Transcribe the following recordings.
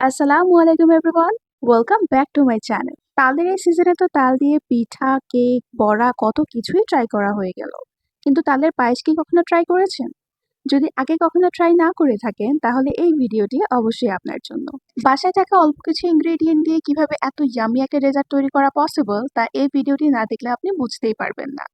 আসসালামু আলাইকুম everyone welcome back to my channel তালের এই সিজনে তো তাল দিয়ে পিঠা কেক বড়া কত কিছুই ট্রাই করা হয়ে গেল। কিন্তু তালের পায়েস কি কখনো ট্রাই করেছেন? যদি আগে কখনো ট্রাই না করে থাকেন, তাহলে এই ভিডিওটি অবশ্যই আপনার জন্য। বাসায় থাকা অল্প কিছু ইনগ্রেডিয়েন্ট দিয়ে কীভাবে এত ইয়ামি একটা তৈরি করা পসিবল তা এই ভিডিওটি না দেখলে আপনি বুঝতেই পারবেন না।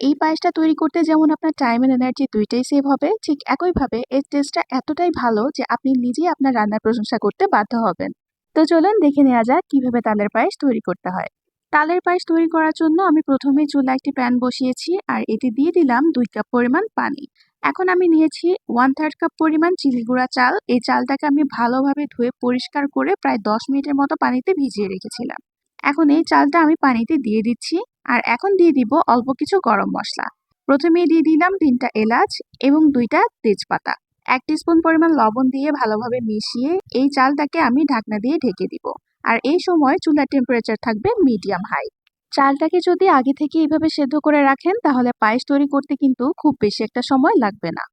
এই পায়েসটা তৈরি করতে যেমন আপনার টাইম এন্ড এনার্জি দুইটাই সেভ হবে, ঠিক একইভাবে এর টেস্টটা এতটাই ভালো যে আপনি নিজেই আপনার রান্নার প্রশংসা করতে বাধ্য হবেন। তো চলুন দেখে নেওয়া যাক কীভাবে তালের পায়েস তৈরি করতে হয়। তালের পায়েস তৈরি করার জন্য আমি প্রথমে চুলা একটি প্যান বসিয়েছি আর এটি দিয়ে দিলাম দুই কাপ পরিমাণ পানি। এখন আমি নিয়েছি ওয়ান থার্ড কাপ পরিমাণ চিলি গুঁড়া চাল। এই চালটাকে আমি ভালোভাবে ধুয়ে পরিষ্কার করে প্রায় দশ মিনিটের মতো পানিতে ভিজিয়ে রেখেছিলাম। এখন এই চালটা আমি পানিতে দিয়ে দিচ্ছি। আর এখন দিয়ে দিব অল্প কিছু গরম মশলা। প্রথমে দিয়ে দিলাম তিনটা এলাচ এবং দুইটা তেজপাতা। এক স্পুন পরিমাণ লবণ দিয়ে ভালোভাবে মিশিয়ে এই চালটাকে আমি ঢাকনা দিয়ে ঢেকে দিব। আর এই সময় চুলার টেম্পারেচার থাকবে মিডিয়াম হাই চালটাকে যদি আগে থেকে এইভাবে সেদ্ধ করে রাখেন, তাহলে পায়েস তৈরি করতে কিন্তু খুব বেশি একটা সময় লাগবে না।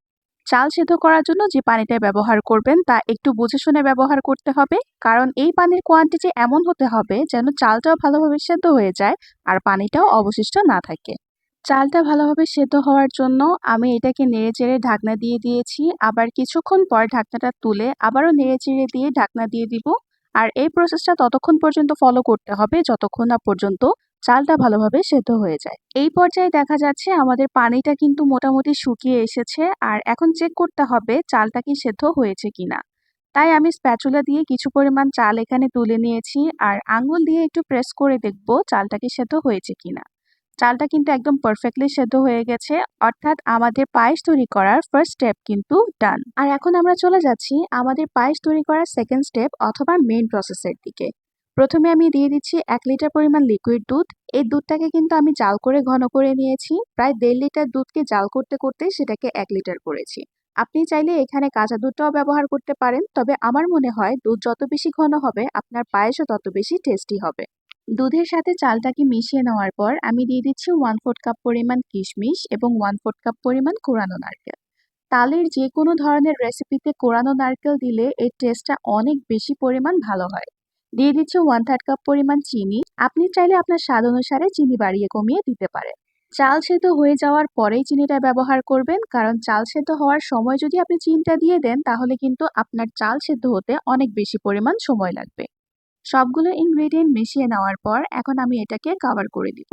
চাল সেদ্ধ করার জন্য যে পানিটা ব্যবহার করবেন তা একটু বুঝে শুনে ব্যবহার করতে হবে। কারণ এই পানির কোয়ান্টিটি এমন হতে হবে যেন চালটাও ভালোভাবে সেদ্ধ হয়ে যায় আর পানিটাও অবশিষ্ট না থাকে। চালটা ভালোভাবে সেদ্ধ হওয়ার জন্য আমি এটাকে নেড়ে চেড়ে ঢাকনা দিয়ে দিয়েছি। আবার কিছুক্ষণ পর ঢাকনাটা তুলে আবারও নেড়ে চেড়ে দিয়ে ঢাকনা দিয়ে দিব। আর এই প্রসেসটা ততক্ষণ পর্যন্ত ফলো করতে হবে, যতক্ষণ না পর্যন্ত চালটা ভালোভাবে সেদ্ধ হয়ে যায়। এই পর্যায়ে দেখা যাচ্ছে আমাদের পানিটা কিন্তু মোটামুটি শুকিয়ে এসেছে আর এখন চেক করতে হবে চালটা কি সেদ্ধ হয়েছে কিনা। তাই আমি স্প্যাচুলা দিয়ে কিছু পরিমাণ চাল এখানে তুলে নিয়েছি আর আঙুল দিয়ে একটু প্রেস করে দেখব চালটা কি সেদ্ধ হয়েছে কিনা। চালটা কিন্তু একদম পারফেক্টলি সেদ্ধ হয়ে গেছে, অর্থাৎ আমাদের পায়েস তৈরি করার ফার্স্ট স্টেপ কিন্তু ডান আর এখন আমরা চলে যাচ্ছি আমাদের পায়েস তৈরি করার সেকেন্ড স্টেপ অথবা মেইন প্রসেসের দিকে। প্রথমে আমি দিয়ে দিচ্ছি এক লিটার পরিমাণ লিকুইড দুধ। এই দুধটাকে কিন্তু আমি জাল করে ঘন করে নিয়েছি। প্রায় দেড় লিটার দুধকে জাল করতে করতে সেটাকে এক লিটার করেছি। আপনি চাইলে এখানে কাঁচা দুধটাও ব্যবহার করতে পারেন, তবে আমার মনে হয় দুধ যত বেশি ঘন হবে, আপনার পায়েসও তত বেশি টেস্টি হবে। দুধের সাথে চালটাকে মিশিয়ে নেওয়ার পর আমি দিয়ে দিচ্ছি ওয়ান ফোর্থ কাপ পরিমাণ কিশমিশ এবং ওয়ান ফোর্থ কাপ পরিমাণ কোরানো নারকেল। তালের যে কোনো ধরনের রেসিপিতে কোরানো নারকেল দিলে এর টেস্টটা অনেক বেশি পরিমাণ ভালো হয়। দিয়ে দিচ্ছি ওয়ান থার্ড কাপ পরিমাণ চিনি। আপনি চাইলে আপনার স্বাদ অনুসারে চিনি বাড়িয়ে কমিয়ে দিতে পারেন। চাল সেদ্ধ হয়ে যাওয়ার পরেই চিনিটা ব্যবহার করবেন, কারণ চাল সেদ্ধ হওয়ার সময় যদি আপনি চিনিটা দিয়ে দেন, তাহলে কিন্তু আপনার চাল সেদ্ধ হতে অনেক বেশি পরিমাণ সময় লাগবে। সবগুলো ইনগ্রেডিয়েন্ট মিশিয়ে নেওয়ার পর এখন আমি এটাকে কভার করে দিব।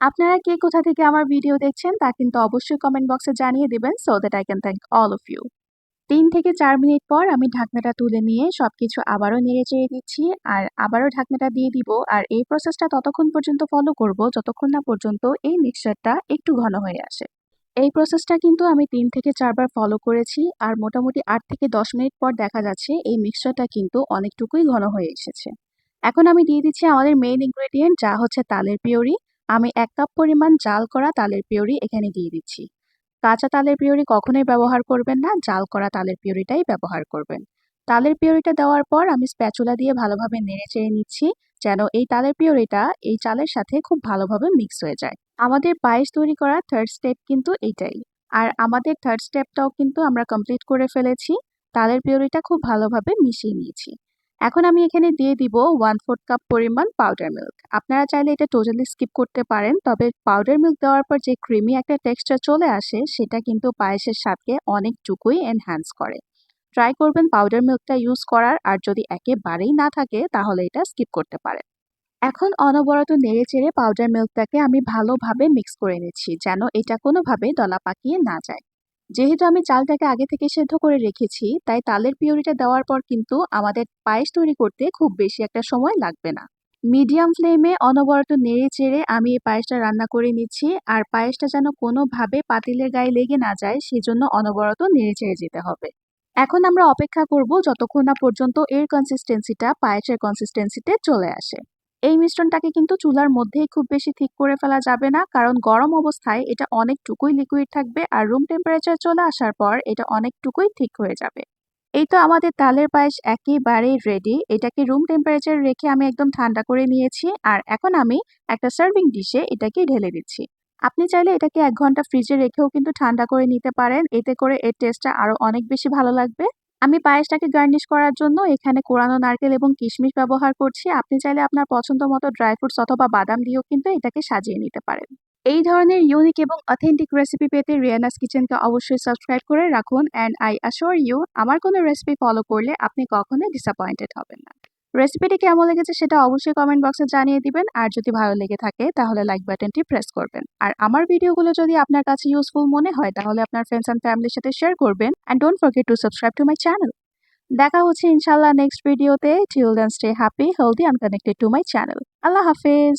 আপনারা কে কোথা থেকে আমার ভিডিও দেখছেন, তা কিন্তু অবশ্যই কমেন্ট বক্সে জানিয়ে দেবেন। So that I can thank all of you তিন থেকে চার মিনিট পর আমি ঢাকনাটা তুলে নিয়ে সব কিছু আবারও নেড়ে চেড়ে দিচ্ছি আর আবারও ঢাকনাটা দিয়ে দিব আর এই প্রসেসটা ততক্ষণ পর্যন্ত ফলো করব যতক্ষণ না পর্যন্ত এই মিক্সচারটা একটু ঘন হয়ে আসে। এই প্রসেসটা কিন্তু আমি তিন থেকে চারবার ফলো করেছি আর মোটামুটি আট থেকে দশ মিনিট পর দেখা যাচ্ছে এই মিক্সচারটা কিন্তু অনেকটুকুই ঘন হয়ে এসেছে। এখন আমি দিয়ে দিচ্ছি আমাদের মেইন ইনগ্রেডিয়েন্ট যা হচ্ছে তালের পিওরি আমি এক কাপ পরিমাণ জাল করা তালের পিওরি এখানে দিয়ে দিচ্ছি। কাঁচা তালের পিওরি কখনোই ব্যবহার করবেন না, জাল করা তালের পিওরিটাই ব্যবহার করবেন। তালের পিওরিটা দেওয়ার পর আমি স্প্যাচুলা দিয়ে ভালোভাবে নেড়ে চেড়ে নিচ্ছি যেন এই তালের পিওরিটা এই চালের সাথে খুব ভালোভাবে মিক্স হয়ে যায়। আমাদের পায়েস তৈরি করার থার্ড স্টেপ কিন্তু এইটাই। আর আমাদের থার্ড স্টেপটাও কিন্তু আমরা কমপ্লিট করে ফেলেছি। তালের পিওরিটা খুব ভালোভাবে মিশিয়ে নিয়েছি। এখন আমি এখানে দিয়ে দিব ওয়ান ফোর্থ কাপ পরিমাণ পাউডার মিল্ক আপনারা চাইলে এটা টোটালি স্কিপ করতে পারেন, তবে পাউডার মিল্ক দেওয়ার পর যে ক্রিমি একটা টেক্সচার চলে আসে, সেটা কিন্তু পায়েসের স্বাদকে অনেকটুকুই এনহ্যান্স করে। ট্রাই করবেন পাউডার মিল্কটা ইউজ করার, আর যদি একেবারেই না থাকে, তাহলে এটা স্কিপ করতে পারেন। এখন অনবরত নেড়ে চেড়ে পাউডার মিল্কটাকে আমি ভালোভাবে মিক্স করে নিচ্ছি, যেন এটা কোনোভাবে দলা পাকিয়ে না যায়। যেহেতু আমি চালটাকে আগে থেকে সেদ্ধ করে রেখেছি, তাই তালের পিওরিটা দেওয়ার পর কিন্তু আমাদের পায়েস তৈরি করতে খুব বেশি একটা সময় লাগবে না। মিডিয়াম ফ্লেমে অনবরত নেড়ে চেড়ে আমি এই পায়েসটা রান্না করে নিচ্ছি, আর পায়েসটা যেন কোনোভাবে পাতিলের গায়ে লেগে না যায়, সেজন্য অনবরত নেড়ে চেড়ে যেতে হবে। এখন আমরা অপেক্ষা করব যতক্ষণ না পর্যন্ত এর কনসিস্টেন্সিটা পায়েসের কনসিস্টেন্সিতে চলে আসে। এই মিশ্রণটাকে কিন্তু চুলার মধ্যেই খুব বেশি ঠিক করে ফেলা যাবে না। কারণ গরম অবস্থায় এটা অনেকটুকুই লিকুইড থাকবে আর রুম টেম্পারেচার চলে আসার পর এটা অনেকটুকুই ঠিক হয়ে যাবে। এই তো আমাদের তালের পায়েস একেবারেই রেডি এটাকে রুম টেম্পারেচার রেখে আমি একদম ঠান্ডা করে নিয়েছি আর এখন আমি একটা সার্ভিং ডিশে এটাকে ঢেলে দিচ্ছি। আপনি চাইলে এটাকে এক ঘণ্টা ফ্রিজে রেখেও কিন্তু ঠান্ডা করে নিতে পারেন। এতে করে এর টেস্টটা আরও অনেক বেশি ভালো লাগবে। আমি পায়েসটাকে গার্নিশ করার জন্য এখানে কোরানো নারকেল এবং কিশমিশ ব্যবহার করছি। আপনি চাইলে আপনার পছন্দ মতো ড্রাই ফ্রুটস অথবা বাদাম দিয়েও কিন্তু এটাকে সাজিয়ে নিতে পারেন। এই ধরনের ইউনিক এবং অথেন্টিক রেসিপি পেতে রিয়ানাস কিচেনকে অবশ্যই সাবস্ক্রাইব করে রাখুন। অ্যান্ড আই অ্যাশোর ইউ আমার কোনো রেসিপি ফলো করলে আপনি কখনোই ডিসঅ্যাপয়েন্টেড হবেন না। রেসিপিটি কেমন লেগেছে সেটা অবশ্যই কমেন্ট বক্সে জানিয়ে দিবেন। আর যদি ভালো লেগে থাকে, তাহলে লাইক বাটনটি প্রেস করবেন। আর আমার ভিডিওগুলো যদি আপনার কাছে ইউজফুল মনে হয়, তাহলে আপনার ফ্রেন্ডস অ্যান্ড ফ্যামিলির সাথে শেয়ার করবেন। And don't forget to subscribe to my channel দেখা হচ্ছে ইনশাল্লাহ নেক্সট ভিডিওতে children stay happy healthy unconnected connected to my channel আল্লাহ হাফেজ।